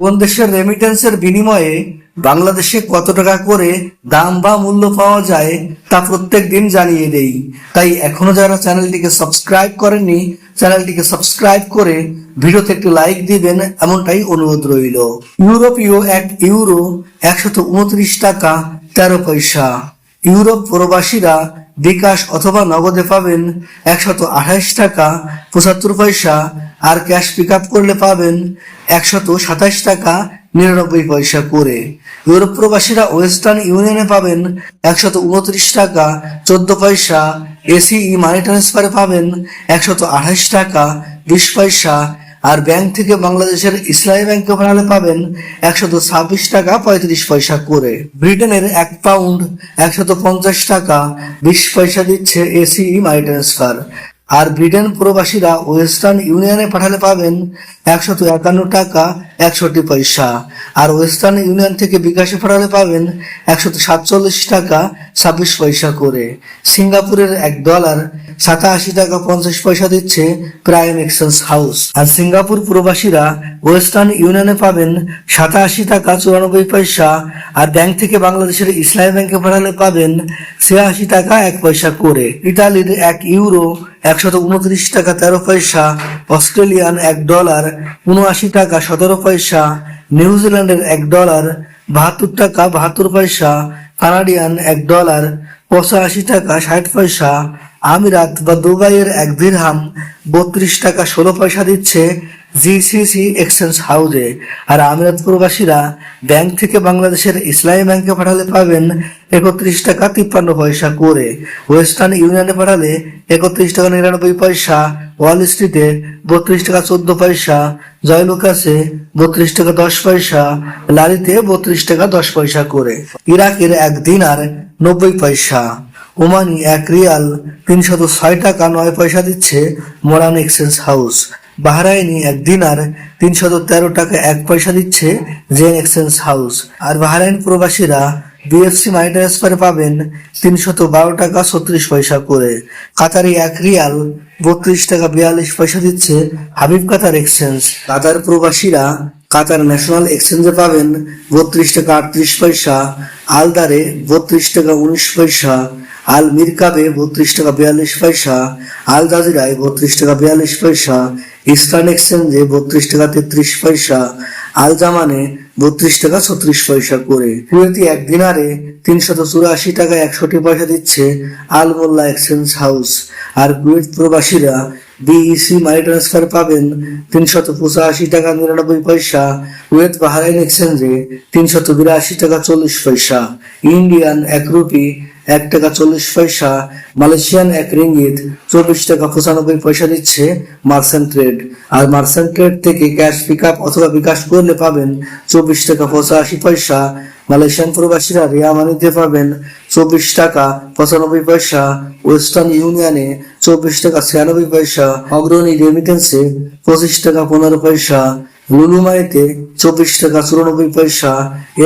কোন দেশের রেমিটেন্সের বিনিময়ে বাংলাদেশে কত টাকা করে দাম বা মূল্য পাওয়া যায় তা প্রত্যেক দিন জানিয়ে দেই। তাই এখনও যারা চ্যানেলটিকে সাবস্ক্রাইব করেননি, চ্যানেলটিকে সাবস্ক্রাইব করে ভিডিওতে একটি লাইক দিবেন, এমনটাই অনুরোধ রইল। ইউরোপীয় এক ইউরো একশত উনত্রিশ টাকা তেরো পয়সা। ইউরোপ প্রবাসীরা বিকাশ অথবা নগদে পাবেন একশত আঠাইশ টাকা পঁচাত্তর পয়সা আর ক্যাশ পিক আপ করলে পাবেন একশত সাতাশ টাকা নিরানব্বই পয়সা করে। ইউরোপ প্রবাসীরা ওয়েস্টার্ন ইউনিয়নে পাবেন একশত উনত্রিশ টাকা, চোদ্দ পয়সা। এসিই মানি ট্রান্সফারে পাবেন একশত আঠাশ টাকা, বিশ পয়সা। আর ব্যাংক থেকে বাংলাদেশের ইসলামী ব্যাংকে ভাড়ালে পাবেন একশত ছাব্বিশ টাকা, পঁয়ত্রিশ পয়সা করে। ব্রিটেনের এক পাউন্ড একশত পঞ্চাশ টাকা, বিশ পয়সা দিচ্ছে এসিই মানি ট্রান্সফার আর ব্রিটেন প্রবাসীরা ওয়েস্টার্ন ইউনিয়নে পাঠালে পাবেন একশত একান্ন টাকা, একষট্টি পয়সা। আর ওয়েস্টার্ন ইউনিয়ন থেকে বিকাশে পাঠালে পাবেন একশত সাতচল্লিশ টাকা, ছাব্বিশ পয়সা করে। সিঙ্গাপুরের এক ডলার সাতাশি টাকা পঞ্চাশ পয়সা দিচ্ছে প্রাইম এক্সচেঞ্জ হাউস। আর সিঙ্গাপুর প্রবাসীরা ওয়েস্টার্ন ইউনিয়নে পাবেন সাতাশি টাকা চুরানব্বই পয়সা, আর ব্যাংক থেকে বাংলাদেশের ইসলামী ব্যাংকে পাঠালে পাবেন ছিয়াশি টাকা এক পয়সা করে। ইতালির এক ইউরো একশত উনত্রিশ টাকা তেরো পয়সা, অস্ট্রেলিয়ান এক ডলার উনআশি টাকা সতেরো পয়সা নিউজিল্যান্ডের এক ডলার বাহাত্তর টাকা বাহাত্তর পয়সা, কানাডিয়ান এক ডলার পঁচাশি টাকা ষাট পয়সা আমিরাত বা দুবাইয়ের এক দিরহাম বত্রিশ টাকা ষোলো পয়সা দিচ্ছে জিসিসি এক্সচেঞ্জ হাউসে আর আমিরাত প্রবাসীরা ব্যাংক থেকে বাংলাদেশের ইসলামী ব্যাংকে পাঠালে পাবেন একত্রিশ টাকা তিপ্পান্ন পয়সা করে। ওয়েস্টার্ন ইউনিয়নে পাঠালে একত্রিশ টাকা নিরানব্বই পয়সা, ওয়াল স্ট্রিটে বত্রিশ টাকা চোদ্দ পয়সা জয়লুকাসে বত্রিশ টাকা দশ পয়সা লারিতে বত্রিশ টাকা দশ পয়সা করে। ইরাকের এক দিনার নব্বই পয়সা। ওমানি এক রিয়াল তিনশত ছয় টাকা নয় পয়সা দিচ্ছে মরান এক্সচেঞ্জ হাউস। বাহরাইনি এক দিনার তিনশত তেরো টাকা এক পয়সা দিচ্ছে জেন এক্সচেঞ্জ হাউস। আর বাহরাইন প্রবাসীরা বিএফসি মানি ট্রান্সফারে পাবেন তিনশত বারো টাকা ছত্রিশ পয়সা করে। কাতারি এক রিয়াল, বত্রিশ টাকা বিয়াল্লিশ পয়সা দিচ্ছে হাবিব কাতার এক্সচেঞ্জ। কাতার প্রবাসীরা কাতার ন্যাশনাল এক্সচেঞ্জে পাবেন বত্রিশ টাকা আটত্রিশ পয়সা, আলদারে বত্রিশ টাকা উনিশ পয়সা, আল মিরকাবে বত্রিশ টাকা বিয়াল্লিশ পয়সা, আল জাজিরায় বত্রিশ টাকা বিয়াল্লিশ পয়সা, ইস্টার্ন এক্সচেঞ্জে বত্রিশ টাকা তেত্রিশ পয়সা আল জামানে বত্রিশ টাকা ছত্রিশ পয়সা করে। কুয়েতি এক দিনারে তিনশত চুরাশি টাকা একষট্টি পয়সা দিচ্ছে আল মোল্লা এক্সচেঞ্জ হাউস। আর কুয়েত প্রবাসীরা বিইসি মানি ট্রান্সফার পাবেন তিনশত পঁচাশি টাকা নিরানব্বই পয়সা, কুয়েত বাহারাইন এক্সচেঞ্জে তিনশত বিরাশি টাকা চল্লিশ পয়সা, ইন্ডিয়ান এক রুপি এক টাকা চল্লিশ পয়সা, মালয়েশিয়ান এক রিঙ্গিত, চব্বিশ টাকা পঁচানব্বই পয়সা দিচ্ছে মার্সেন্ট ট্রেড। আর মার্সেন্ট ট্রেড থেকে ক্যাশ পিক আপ অথবা বিকাশ করলে পাবেন চব্বিশ টাকা পঁচাশি পয়সা। মালয়েশিয়ান প্রবাসীরা রিয়া মানিতে পাবেন চব্বিশ টাকা পঁচানব্বই পয়সা। ওয়েস্টার্ন ইউনিয়নে চব্বিশ টাকা ছিয়ানব্বই পয়সা। অগ্রণী রেমিটেন্সে পঁচিশ টাকা পনেরো পয়সা। লুলুমাইতে চব্বিশ টাকা চুরানব্বই পয়সা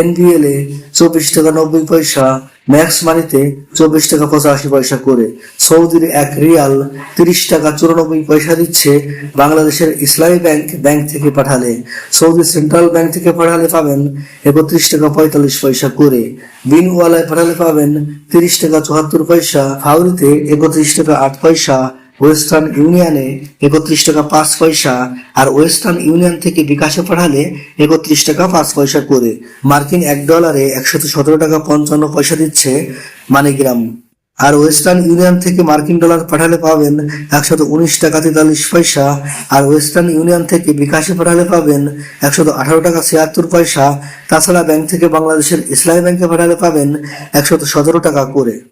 এনবিএল এ চব্বিশ টাকা নব্বই পয়সা ম্যাক্স মানিতে চব্বিশ টাকা পঁচাশি পয়সা করে। সৌদির এক রিয়াল তিরিশ টাকা চুরানব্বই পয়সা দিচ্ছে বাংলাদেশের ইসলামী ব্যাংক ব্যাংক থেকে পাঠালে। সৌদি সেন্ট্রাল ব্যাংক থেকে পাঠালে পাবেন একত্রিশ টাকা পঁয়তাল্লিশ পয়সা করে। বিনওয়ালায় পাঠালে পাবেন তিরিশ টাকা চুয়াত্তর পয়সা ফাউরিতে একত্রিশ টাকা আট পয়সা ওয়েস্টার্ন ইউনিয়নে একত্রিশ টাকা পাঁচ পয়সা আর ওয়েস্টার্ন ইউনিয়ন থেকে বিকাশে পাঠালে একত্রিশ টাকা পাঁচ পয়সা করে। মার্কিন এক ডলারে একশত সতেরো টাকা পঞ্চান্ন পয়সা দিচ্ছে মানিগ্রাম। আর ওয়েস্টার্ন ইউনিয়ন থেকে মার্কিন ডলার পাঠালে পাবেন একশত উনিশ টাকা তেতাল্লিশ পয়সা আর ওয়েস্টার্ন ইউনিয়ন থেকে বিকাশে পাঠালে পাবেন একশত আঠারো টাকা ছিয়াত্তর পয়সা। তাছাড়া ব্যাংক থেকে বাংলাদেশের ইসলামী ব্যাংকে পাঠালে পাবেন একশত সতেরো টাকা করে।